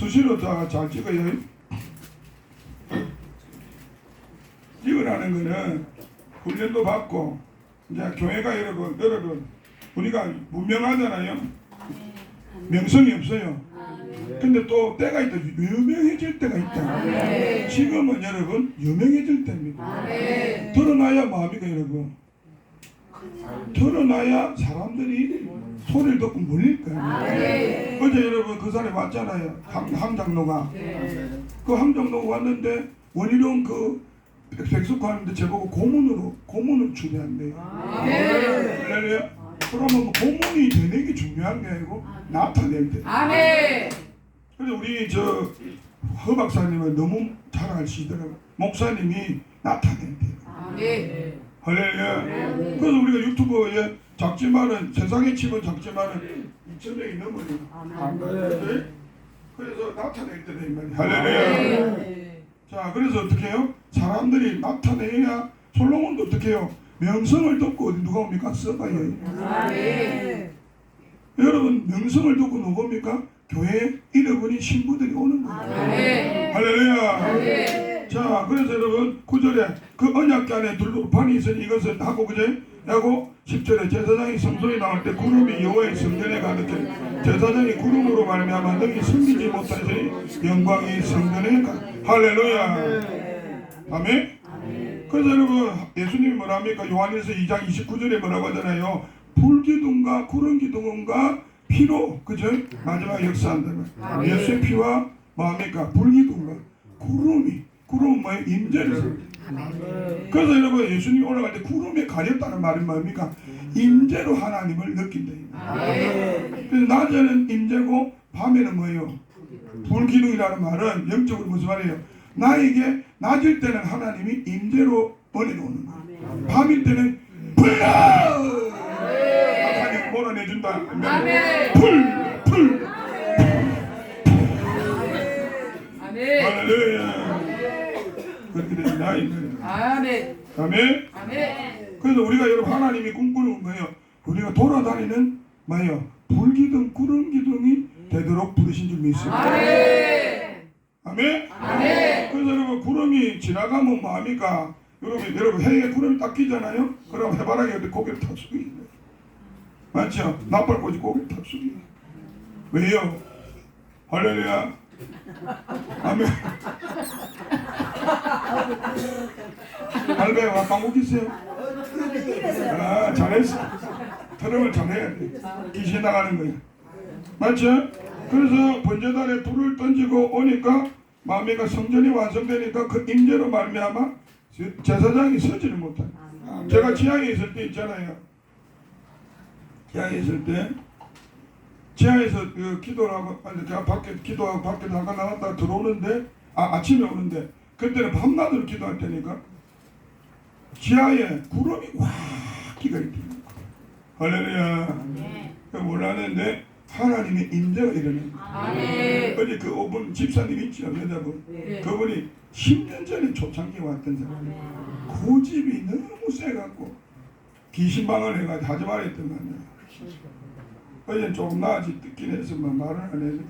수시로 다 잘 찍어요. 찍으라는 거는 훈련도 받고 이제 교회가 여러분 여러분 우리가 무명하잖아요. 명성이 없어요. 근데 또 때가 있다. 유명해질 때가 있다. 지금은 여러분 유명해질 때입니다. 드러나야 마음이가 여러분. 드러나야 사람들이 소리를 듣고 몰릴 거예요. 그 사람이 왔잖아요. 함, 함장로가. 그 함장로가 왔는데 원희룡 그 백숙 하는데 제보고 고문으로 고문을 준비한대요. 할렐루야. 그러면 고문이 되는 게 중요한 게 아니고 나타낼 때. 아멘. 그래서 우리 저 허 박사님은 너무 잘 아시더라고요. 목사님이 나타낸대요. 아멘. 할렐루야. 그래서 우리가 유튜브에 작지만은 세상에 치면 작지만은 2천 명이 넘어요. 네? 그래서 이 말이야. 할렐루야. 자, 그래서 어떻게 해요? 사람들이 나타내야 솔로몬도 어떻게 해요? 명성을 듣고 어디 누가 옵니까? 써봐요. 아멘. 여러분 명성을 듣고 누가 옵니까? 교회 잃어버린 신부들이 오는 거예요. 아멘. 할렐루야. 아멘. 자, 그래서 여러분 구절에 그 언약궤 안에 둘러판이 있으니 이것은 하고 그제 하고 10절에 제사장이 성소에 나올 때 구름이 여호와의 성전에 가득해 제사장이 구름으로 말미암아 능히 숨기지 못하시니 영광이 성전에 가. 할렐루야. 아멘. 그래서 여러분 예수님이 뭐라 합니까? 요한일서 2장 29절에 뭐라고 하잖아요. 불기둥과 구름기둥과 피로 그죠? 마지막 역사한다는 아멘. 예수의 피와 뭐합니까? 불기둥과 구름이 구름은 뭐예요? 임재를 그래서 여러분 예수님이 올라갈 때 구름에 가렸다는 말은 뭡니까? 임재로 하나님을 느낀다. 그래서 낮에는 임재고 밤에는 뭐예요? 불기둥이라는 말은 영적으로 무슨 말이에요? 나에게 낮일 때는 하나님이 임재로 오는 거예요. 밤일 때는 불러! 하나님 몰아내준다. 불! 불! 아멘. 할렐루야. 그렇게 말이에요. 아멘. 아멘. 아멘. 그래서 우리가 여러분 하나님이 꿈꾸는 거예요. 우리가 돌아다니는 뭐예요? 불기둥, 구름 기둥이 되도록 부르신 줄 믿습니다. 아멘. 아멘. 아멘. 그래서 여러분 구름이 지나가면 뭐합니까? 여러분 여러분 해에 구름이 딱 끼잖아요. 그럼 해바라기 어디 고개를 탁 숙이는 거예요. 맞죠? 나팔꽃이 고개를 탁 숙이는 거예요. 왜요? 할렐루야. 아멘. 할배 와 방구 있어요? 아 잘했어. 트럼을 잘해야 돼. 귀신 나가는 거야. 맞죠? 그래서 번제단에 불을 던지고 오니까 마음이가 성전이 완성되니까 그 임재로 말미암아 제- 제사장이 서지를 못하네. 제가 지하에 있을 때 있잖아요. 지하에 있을 때 지하에서 그 기도를 하고 아니 제가 밖에 기도하고 밖에 나가 나갔다 들어오는데 아 아침에 오는데 그때는 밤낮으로 기도할 때니까 지하에 구름이 와 기가 있대. 할렐루야. 그 몰랐는데 하나님의 임재가 일어나는 거예요. 아멘. 어제 그 5분 집사님 있죠 여자분 네. 그분이 10년 전에 초창기에 왔던 사람 고집이 너무 세갖고 귀신방을 해가지고 하지 말랬던 거 아니야 어제는 조금 나아지 듣긴 했지만 말을 안 해서